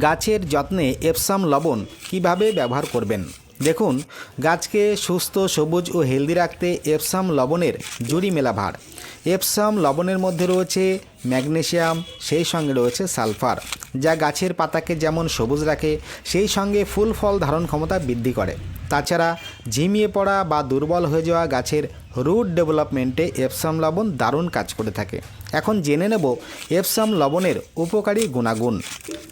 গাছের যত্নে এপসাম লবণ কীভাবে ব্যবহার করবেন? দেখুন, গাছকে সুস্থ, সবুজ ও হেলদি রাখতে এপসাম লবণের জুড়ি মেলা ভার। এপসাম লবণের মধ্যে রয়েছে ম্যাগনেসিয়াম, সেই সঙ্গে রয়েছে সালফার, যা গাছের পাতাকে যেমন সবুজ রাখে, সেই সঙ্গে ফুল ফল ধারণ ক্ষমতা বৃদ্ধি করে। তাছাড়া ঝিমিয়ে পড়া বা দুর্বল হয়ে যাওয়া গাছের রুট ডেভেলপমেন্টে এপসাম লবণ দারুণ কাজ করে থাকে। এখন জেনে নেব এপসাম লবণের উপকারী গুণাগুণ।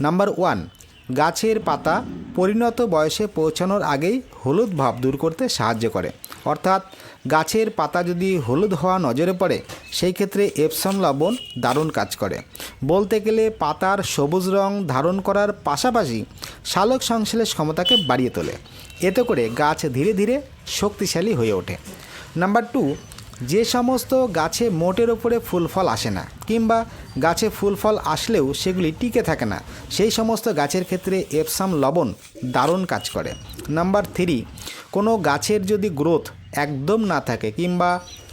নাম্বার ওয়ান গাছের পাতা পরিণত বয়সে পৌঁছানোর আগেই হলুদ ভাব দূর করতে সাহায্য করে। অর্থাৎ গাছের পাতা যদি হলুদ হওয়া নজরে পড়ে, সেই ক্ষেত্রে এপসাম লবণ দারুণ কাজ করে। বলতে গেলে পাতার সবুজ রং ধারণ করার পাশাপাশি সালোক সংশ্লেষ ক্ষমতাকে বাড়িয়ে তোলে। এতে করে গাছ ধীরে ধীরে শক্তিশালী হয়ে ওঠে। নাম্বার টু যে সমস্ত গাছে মোটের ওপরে ফুল ফল আসে না, কিংবা গাছে ফুল ফল আসলেও সেগুলি টিকে থাকে না, সেই সমস্ত গাছের ক্ষেত্রে এপসাম লবণ দারুণ কাজ করে। নাম্বার থ্রি, কোনো গাছের যদি গ্রোথ একদম না থাকে, কিংবা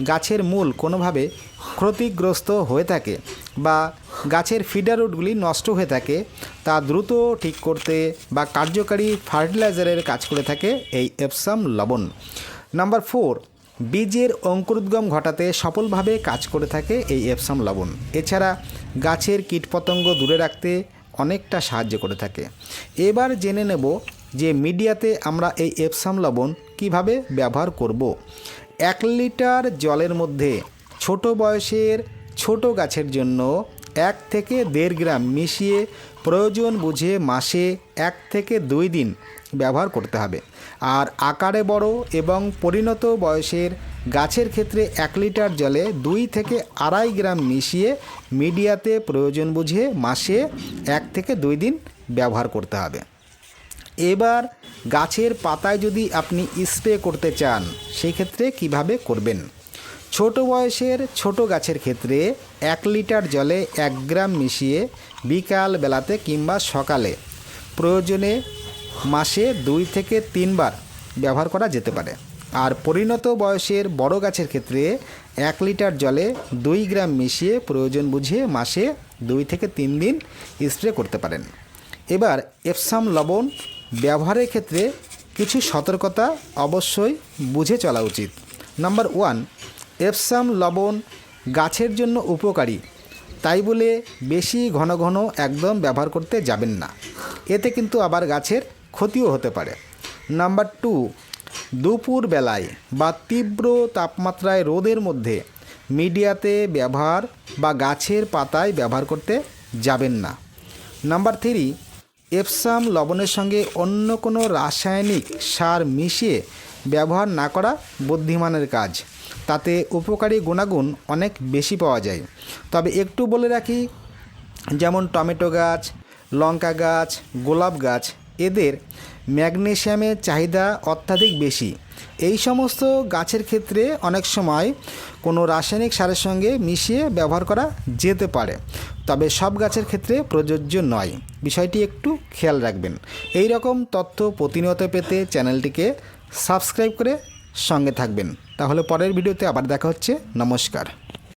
গাছের মূল কোনোভাবে ক্ষতিগ্রস্ত হয়ে থাকে, বা গাছের ফিডার নষ্ট হয়ে থাকে, তা দ্রুত ঠিক করতে বা কার্যকারী ফার্টিলাইজারের কাজ করে থাকে এই এপসাম লবণ। নাম্বার ফোর বীজের অঙ্কুরোদ্গম ঘটাতে সফলভাবে কাজ করে থাকে এই এপসাম লবণ। এছাড়া গাছের কীটপতঙ্গ দূরে রাখতে অনেকটা সাহায্য করে থাকে। এবার জেনে নেব যে মিডিয়াতে আমরা এই এপসাম লবণ কীভাবে ব্যবহার করব। এক লিটার জলের মধ্যে ছোট বয়সের ছোট গাছের জন্য এক থেকে দেড় গ্রাম মিশিয়ে প্রয়োজন বুঝে মাসে এক থেকে দুই দিন ব্যবহার করতে হবে। আর আকারে বড় এবং পরিণত বয়সের গাছের ক্ষেত্রে এক লিটার জলে দুই থেকে আড়াই গ্রাম মিশিয়ে মিডিয়াতে প্রয়োজন বুঝে মাসে এক থেকে দুই দিন ব্যবহার করতে হবে। এবার গাছের পাতায় যদি আপনি স্প্রে করতে চান সেই ক্ষেত্রে কীভাবে করবেন? ছোট বয়সের ছোট গাছের ক্ষেত্রে এক লিটার জলে এক গ্রাম মিশিয়ে বিকাল বেলাতে কিংবা সকালে প্রয়োজনে মাসে দুই থেকে তিনবার ব্যবহার করা যেতে পারে। আর পরিণত বয়সের বড় গাছের ক্ষেত্রে এক লিটার জলে দুই গ্রাম মিশিয়ে প্রয়োজন বুঝিয়ে মাসে দুই থেকে তিন দিন স্প্রে করতে পারেন। এবার এপসাম লবণ ব্যবহারের ক্ষেত্রে কিছু সতর্কতা অবশ্যই বুঝে চলা উচিত। নাম্বার ওয়ান এপসাম লবণ গাছের জন্য উপকারী। তাই বলে বেশি ঘন ঘন একদম ব্যবহার করতে যাবেন না। এতে কিন্তু আবার গাছের ক্ষতিও হতে পারে। নাম্বার টু, দুপুর বেলায় বা তীব্র তাপমাত্রায় রোদের মধ্যে মিডিয়াতে ব্যবহার বা গাছের পাতায় ব্যবহার করতে যাবেন না। নাম্বার থ্রি, এপসাম লবণের সঙ্গে অন্য কোনো রাসায়নিক সার মিশিয়ে ব্যবহার না করা বুদ্ধিমানের কাজ। তাতে উপকারী গুণাগুণ অনেক বেশি পাওয়া যায়। তবে একটু বলে রাখি, যেমন টমেটো গাছ, লঙ্কা গাছ, গোলাপ গাছ, এদের ম্যাগনেশিয়ামের চাহিদা অত্যাধিক বেশি। এই সমস্ত গাছের ক্ষেত্রে অনেক সময় কোনো রাসায়নিক সারের সঙ্গে মিশিয়ে ব্যবহার করা যেতে পারে। তবে সব গাছের ক্ষেত্রে প্রযোজ্য নয়। বিষয়টি একটু খেয়াল রাখবেন। এই রকম তথ্য প্রতিনিয়ত পেতে চ্যানেলটিকে সাবস্ক্রাইব করে সঙ্গে থাকবেন। তাহলে পরের ভিডিওতে আবার দেখা হচ্ছে। নমস্কার।